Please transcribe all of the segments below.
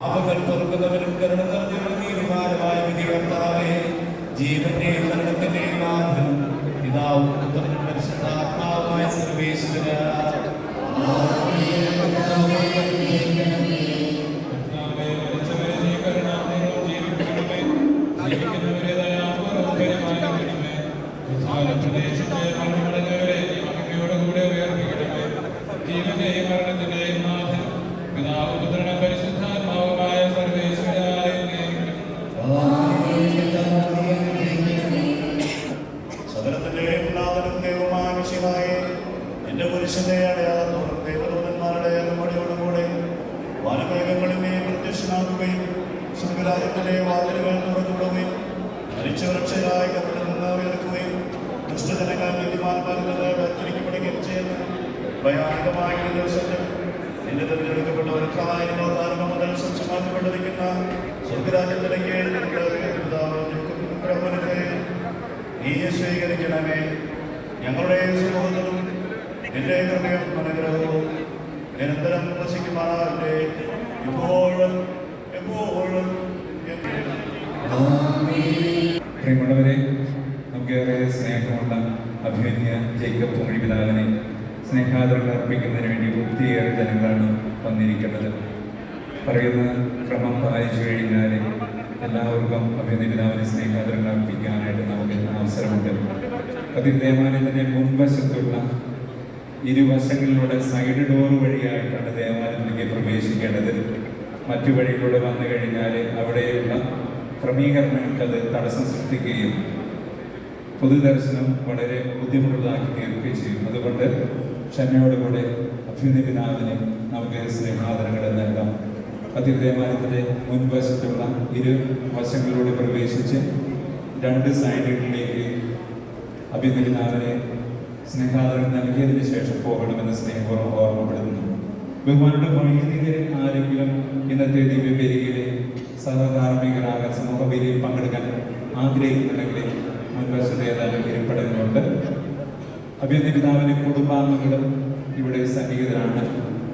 പാപങ്ങൾ പൊറുക്കുന്നവരും കരുണ നിറഞ്ഞവരും തീരുമാനമായ വിധി കർത്താവേ ജീവന്റെയും മരണത്തിന്റെയും ആദ്യം പിതാവും പുത്രനും പരിശുദ്ധാത്മാവുമായ സർവേശ്വര ജീവന്റെയും മരണത്തിന്റെയും നാഥൻ പിതാവ് പുത്രനും പരിശുദ്ധാത്മാവുമായ സർവേശ്വരായ സകലത്തിന്റെയും നാഥനും ദൈവമായ മിശിഹായെ പുരുഷന്റെ അടയാളത്തോടും ദൈവദൂതന്മാരുടെ അകമ്പടിയോടും കൂടെ വനമേഘങ്ങളിൽ നീ പ്രത്യക്ഷനാകുകയും സ്വർഗരാജ്യത്തിലെ വാതിലുകൾ തുറന്നുവിടുകയും മരിച്ചവരക്ഷരായ കപ്പിൽ നിന്ന് ഉയർക്കുകയും ദുഷ്ടജനങ്ങൾ ചെയ്യുന്നു. ഭയാനകമായ ദിവസത്തിൽ നിന്റെ തിരഞ്ഞെടുക്കപ്പെട്ടവർക്കായി ലോകാരംഭ മുതൽ സ്വച്ഛമാക്കപ്പെട്ടിരിക്കുന്ന സ്വർഗരാജ്യത്തിലേക്ക് നീ സ്വീകരിക്കണമേ. ഞങ്ങളുടെ സമൂഹത്തിലും നിന്റെ ഹൃദയം അനുഗ്രഹവും നിരന്തരം വസിക്കുമാറാകട്ടെ ഇപ്പോഴും എപ്പോഴും എന്നേക്കും. പ്രിയമുള്ളവരെ നമുക്കേറെ സ്നേഹമുള്ള അഭിമന്യ ജേക്കബ് തുമണി പിതാവിനെ സ്നേഹാദരങ്ങൾ അർപ്പിക്കുന്നതിന് വേണ്ടി ഒത്തിരിയേറെ ജനങ്ങളാണ് വന്നിരിക്കുന്നത്. പറയുന്ന ക്രമം പാലിച്ചു കഴിഞ്ഞാൽ എല്ലാവർക്കും അഭിമന്യ പിതാവിനെ സ്നേഹാദരങ്ങൾ അർപ്പിക്കാനായിട്ട് നമുക്ക് അവസരമുണ്ട്. അതിൽ ദേവാലയത്തിന്റെ മുൻവശത്തുള്ള ഇരുവശങ്ങളിലൂടെ സൈഡ് ഡോർ വഴിയായിട്ടാണ് ദേവാലയത്തിലേക്ക് പ്രവേശിക്കേണ്ടത്. മറ്റു വഴിയിലൂടെ വന്നു കഴിഞ്ഞാൽ അവിടെയുള്ള ക്രമീകരണങ്ങൾക്ക് അത് തടസ്സം സൃഷ്ടിക്കുകയും പൊതുദർശനം വളരെ ബുദ്ധിമുട്ടുള്ളതാക്കി തീർക്കുകയും ചെയ്യും. അതുകൊണ്ട് ക്ഷമയോടുകൂടെ അഭ്യുന്ന പിതാവിനെ നമുക്ക് സ്നേഹാദരങ്ങൾ നൽകാം. അതിദേവാലയത്തിന്റെ മുൻവശത്തുള്ള ഇരു വശങ്ങളിലൂടെ പ്രവേശിച്ച് രണ്ട് സൈഡുകളിലേക്ക് അഭിനന്ദനാഥനെ സ്നേഹാദരം നൽകിയതിന് ശേഷം പോകണമെന്ന് സ്നേഹപൂർവം ഓർമ്മപ്പെടുത്തുന്നു. ബഹുമാനുടെ വൈദികരിൽ ആരെങ്കിലും ഇന്നത്തെ ദിവ്യബലിയിലെ സഹകാർമ്മികരാകാൻ സമൂഹബലിയിൽ പങ്കെടുക്കാൻ ആഗ്രഹിക്കുന്നുണ്ടെങ്കിൽ മുൻവശത്ത് ഏതായാലും ഇരിപ്പിടങ്ങളുണ്ട്. അഭ്യന്തര പിതാവിന് കുടുംബാംഗങ്ങളും ഇവിടെ സന്നിഹിതരാണ്.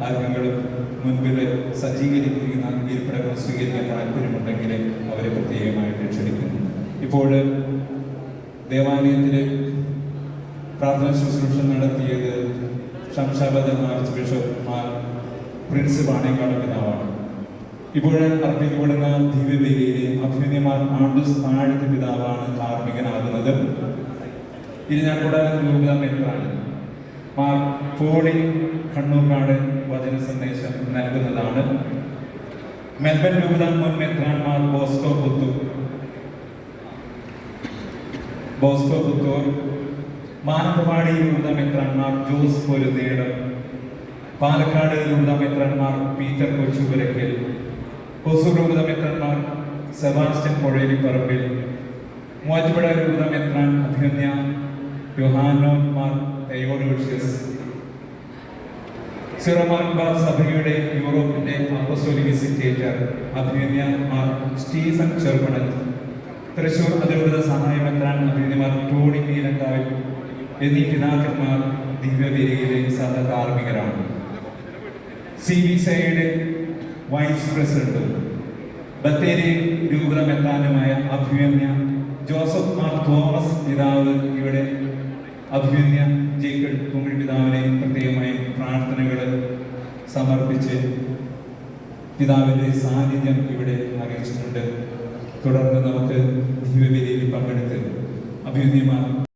ആർക്കെങ്കിലും മുൻപിൽ സജ്ജീകരിക്കുന്ന ഇരിപ്പിടങ്ങൾ സ്വീകരിക്കാൻ താല്പര്യമുണ്ടെങ്കിൽ അവരെ പ്രത്യേകമായിട്ട് ക്ഷണിക്കുന്നു. ഇപ്പോൾ ദേവാലയത്തിലെ പ്രാർത്ഥന ശുശ്രൂഷ നടത്തിയത് Shamshabad arch bishop Mar Prince Vanekkad പിതാവാണ്. ഇപ്പോൾ അർപ്പിക്കപ്പെടുന്ന ദിവ്യബലിയിലെ അഭിനയമാർ ആണ്ടൂസ് താഴത്തെ പിതാവാണ് കാർമ്മികനാകുന്നത്. ഇരിഞ്ഞാക്കുട രൂപത മെത്രാണ് മാർ പോളി കണ്ണൂർക്കാട് വചന സന്ദേശം നൽകുന്നതാണ്. മെൽബൺ രൂപത മുൻ മെത്രാൻമാർ ബോസ്കോ പുത്തൂർ. ബോസ്കോ പുത്തൂർ മാനന്തവാടി രൂപത മെത്രാൻമാർ ജോസ് പൊരുതേട്. പാലക്കാടിലുള്ള രൂപത മെത്രാൻമാർ പീറ്റർ കൊച്ചുപുരയ്ക്കൽ. ഹൊസൂർ രൂപത മെത്രാൻമാർ സെബാസ്റ്റ്യൻ പറമ്പിൽ മൂവാറ്റുപുഴ രൂപത മെത്രാൻ അഭിനന്യ യുഹാനോന്മാർ മാർ തെയോഡോഷ്യസ്. സിറോമാർബ സഭയുടെ യൂറോപ്പിന്റെ അപ്പസ്തോലിക് വിസിറ്റേറ്റർ അഭിനന്യ മാർ സ്റ്റീഫൻ ചെറുപണൻ തൃശൂർ അതിരൂപത സഹായമെത്രാൻ അഭിനന്യമാർ ടോണി നീലങ്കാവിൽ. എന്നീ പിതാക്കന്മാർ ദിവ്യബലിയിലെ സഹകാർമ്മികരാണ്. സി ബി സയുടെ വൈസ് പ്രസിഡന്റ് ബത്തേരി രൂപമെത്താനുമായ അഭിമന്യ ജോസഫ് മാർ തോമസ് പിതാവ് ഇവിടെ അഭിമന്യ ജേക്കബ് കുമിഴ് പിതാവിനെ പ്രത്യേകമായി പ്രാർത്ഥനകൾ സമർപ്പിച്ച് പിതാവിന്റെ സാന്നിധ്യം ഇവിടെ അറിയിച്ചിട്ടുണ്ട്. തുടർന്ന് നമുക്ക് ദിവ്യവേദിയിൽ പങ്കെടുത്ത് അഭിമന്യമാർ